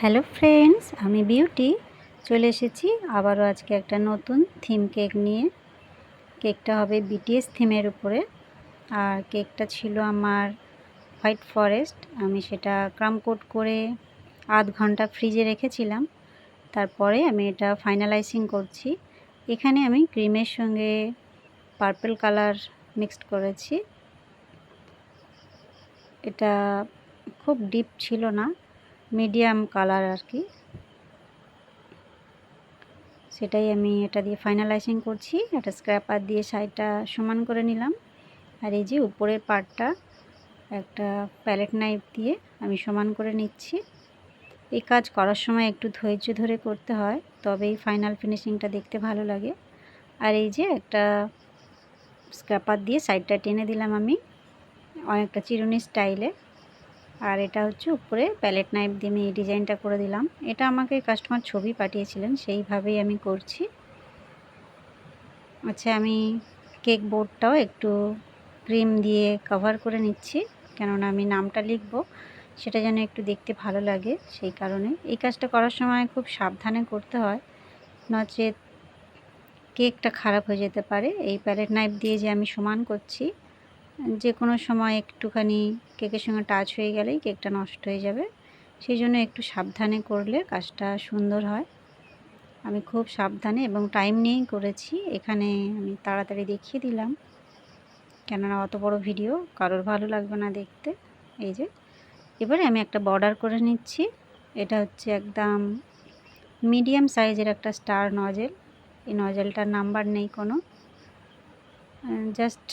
Hello friends, আমি beauty. চলে এসেছি আবারও আজকে একটা নতুন থিম কেক নিয়ে। কেকটা হবে বিটিএস থিমের উপরে। আর কেকটা ছিল আমার হোয়াইট ফরেস্ট। আমি সেটা ক্রাম কোট করে আধ ঘণ্টা ফ্রিজে রেখেছিলাম। তারপরে আমি এটা ফাইনালাইজিং করছি। এখানে আমি ক্রিমের সঙ্গে পার্পল কালার মিক্সড করেছি। এটা খুব ডিপ ছিল না। মিডিয়াম কালার আর কি। সেটাই আমি এটা দিয়ে ফাইনালাইজিং করছি। একটা স্ক্র্যাপার দিয়ে সাইডটা সমান করে নিলাম। আর এই যে উপরের পার্টটা একটা প্যালেট নাইফ দিয়ে আমি সমান করে নিচ্ছি। এই কাজ করার সময় একটু ধৈর্য ধরে করতে হয়, তবেই ফাইনাল ফিনিশিংটা দেখতে ভালো লাগে। আর এই যে একটা স্ক্র্যাপার দিয়ে সাইডটা টেনে দিলাম আমি, অনেকটা চিরুনি স্টাইলে আর এটা হচ্ছে উপরে প্যালেট নাইফ দিয়ে আমি এই ডিজাইনটা করে দিলাম। এটা আমাকে কাস্টমার ছবি পাঠিয়েছিলেন, সেইভাবেই আমি করছি। আচ্ছা আমি কেক বোর্ডটাও একটু ক্রিম দিয়ে কভার করে নিচ্ছি, কেননা আমি নামটা লিখব, সেটা যেন একটু দেখতে ভালো লাগে সেই কারণে। এই কাজটা করার সময় খুব সাবধানে করতে হয়, নচেত কেকটা খারাপ হয়ে যেতে পারে। এই প্যালেট নাইফ দিয়ে যে আমি সমান করছি যে কোনো সময় একটুখানি কেকের সঙ্গে টাচ হয়ে গেলেই কেকটা নষ্ট হয়ে যাবে। সেই জন্য একটু সাবধানে করলে কাজটা সুন্দর হয়। আমি খুব সাবধানে এবং টাইম নিয়েই করেছি। এখানে আমি তাড়াতাড়ি দেখিয়ে দিলাম। কেননা অত বড় ভিডিও কারোর ভালো লাগবে না দেখতে। এই যে, এবারে আমি একটা বর্ডার করে নিচ্ছি। এটা হচ্ছে একদম মিডিয়াম সাইজের একটা স্টার নজেল এই নজেলটার নাম্বার নেই কোনো। জাস্ট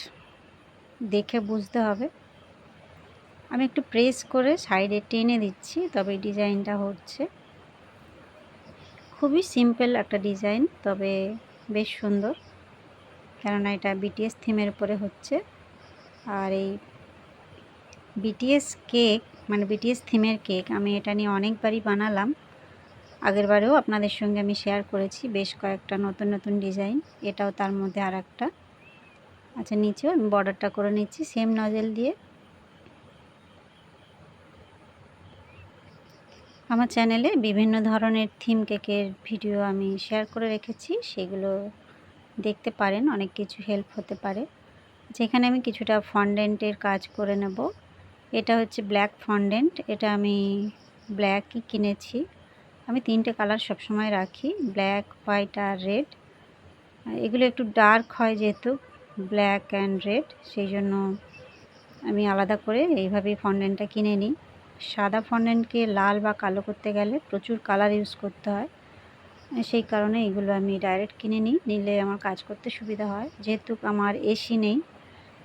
দেখে বুঝতে হবে। আমি একটু প্রেস করে সাইডে টেনে দিচ্ছি, তবে ডিজাইনটা হচ্ছে। খুবই সিম্পল একটা ডিজাইন, তবে বেশ সুন্দর। কেননা এটা বিটিএস থিমের উপরে হচ্ছে। আর এই বিটিএস কেক মানে বিটিএস থিমের কেক আমি এটা নিয়ে অনেকবারই বানালাম। আগের বারেও আপনাদের সঙ্গে আমি শেয়ার করেছি, বেশ কয়েকটা নতুন নতুন ডিজাইন, এটাও তার মধ্যে আর একটা আচ্ছা নিচেও আমি বর্ডারটা করে নিচ্ছি সেম নজেল দিয়ে। আমার চ্যানেলে বিভিন্ন ধরনের থিম কেকের ভিডিও আমি শেয়ার করে রেখেছি, সেগুলো দেখতে পারেন, অনেক কিছু হেল্প হতে পারে। যেখানে আমি কিছুটা ফন্ডেন্টের কাজ করে নেব। এটা হচ্ছে ব্ল্যাক ফন্ডেন্ট এটা আমি ব্ল্যাকই কিনেছি। আমি তিনটে কালার সবসময় রাখি ব্ল্যাক হোয়াইট আর রেড এগুলো একটু ডার্ক হয় যেহেতু ব্ল্যাক অ্যান্ড রেড, সেই জন্য আমি আলাদা করে এইভাবেই ফন্ডেন্টটা কিনে নিই। সাদা ফন্ডেন্টকে লাল বা কালো করতে গেলে প্রচুর কালার ইউজ করতে হয়। সেই কারণে এগুলো আমি ডাইরেক্ট কিনে নিই, নিলে আমার কাজ করতে সুবিধা হয়। যেহেতু আমার এসি নেই,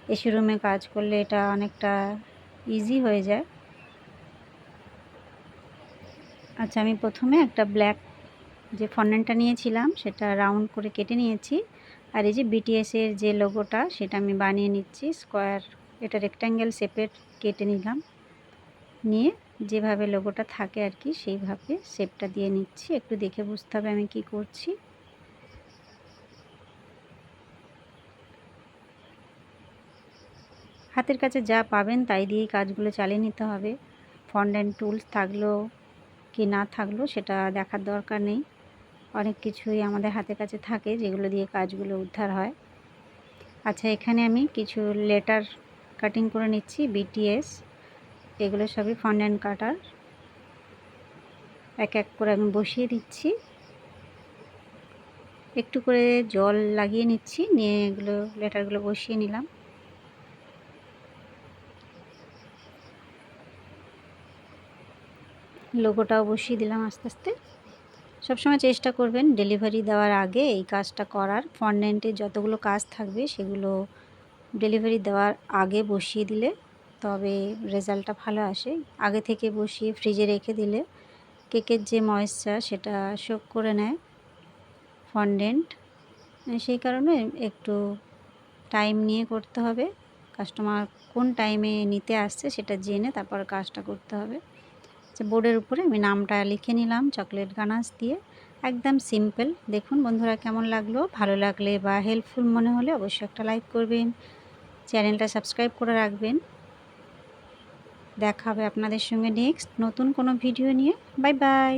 এসি রুমে কাজ করলে এটা অনেকটা ইজি হয়ে যায়। আচ্ছা আমি প্রথমে একটা ব্ল্যাক যে ফন্ডেন্টটা নিয়েছিলাম, সেটা রাউন্ড করে কেটে নিয়েছি। আর এই যে বিটিএসের যে লোগোটা সেটা আমি বানিয়ে নিচ্ছি স্কোয়ার এটা রেক্ট্যাঙ্গেল শেপের কেটে নিলাম। নিয়ে যেভাবে লোগোটা থাকে আর কি, সেইভাবে শেপটা দিয়ে নিচ্ছি। একটু দেখে বুঝতে হবে আমি কি করছি। হাতের কাছে যা পাবেন তাই দিয়েই কাজগুলো চালিয়ে নিতে হবে। ফন্ডেন্ট টুলস থাকল কি না থাকল সেটা দেখার দরকার নেই। অনেক কিছুই আমাদের হাতের কাছে থাকে যেগুলো দিয়ে কাজগুলো উদ্ধার হয়। আচ্ছা এখানে আমি কিছু লেটার কাটিং করে নিচ্ছি বিটিএস এগুলো সবই ফন্ডেন্ট কাটার এক এক করে আমি বসিয়ে দিচ্ছি। একটু করে জল লাগিয়ে নিচ্ছি, নিয়ে এগুলো, লেটারগুলো বসিয়ে নিলাম। লোগোটাও বসিয়ে দিলাম আস্তে আস্তে। সবসময় চেষ্টা করবেন ডেলিভারি দেওয়ার আগে এই কাজটা করার। ফন্ডেন্টের যতগুলো কাজ থাকবে সেগুলো ডেলিভারি দেওয়ার আগে বসিয়ে দিলে তবে রেজাল্টটা ভালো আসে। আগে থেকে বসিয়ে ফ্রিজে রেখে দিলে কেকের যে ময়েশ্চার সেটা শোক করে নেয় ফন্ডেন্ট সেই কারণে একটু টাইম নিয়ে করতে হবে। কাস্টমার কোন টাইমে নিতে আসছে সেটা জেনে তারপর কাজটা করতে হবে। বোর্ডের উপরে, আমি নামটা লিখে নিলাম চকলেট গানাস দিয়ে। একদম সিম্পল। দেখুন বন্ধুরা কেমন লাগল? ভালো লাগলে বা হেল্পফুল মনে হলে অবশ্যই একটা লাইক করবেন, চ্যানেলটা সাবস্ক্রাইব করে রাখবেন। দেখা হবে আপনাদের সঙ্গে নেক্সট নতুন কোনো ভিডিও নিয়ে। Bye bye.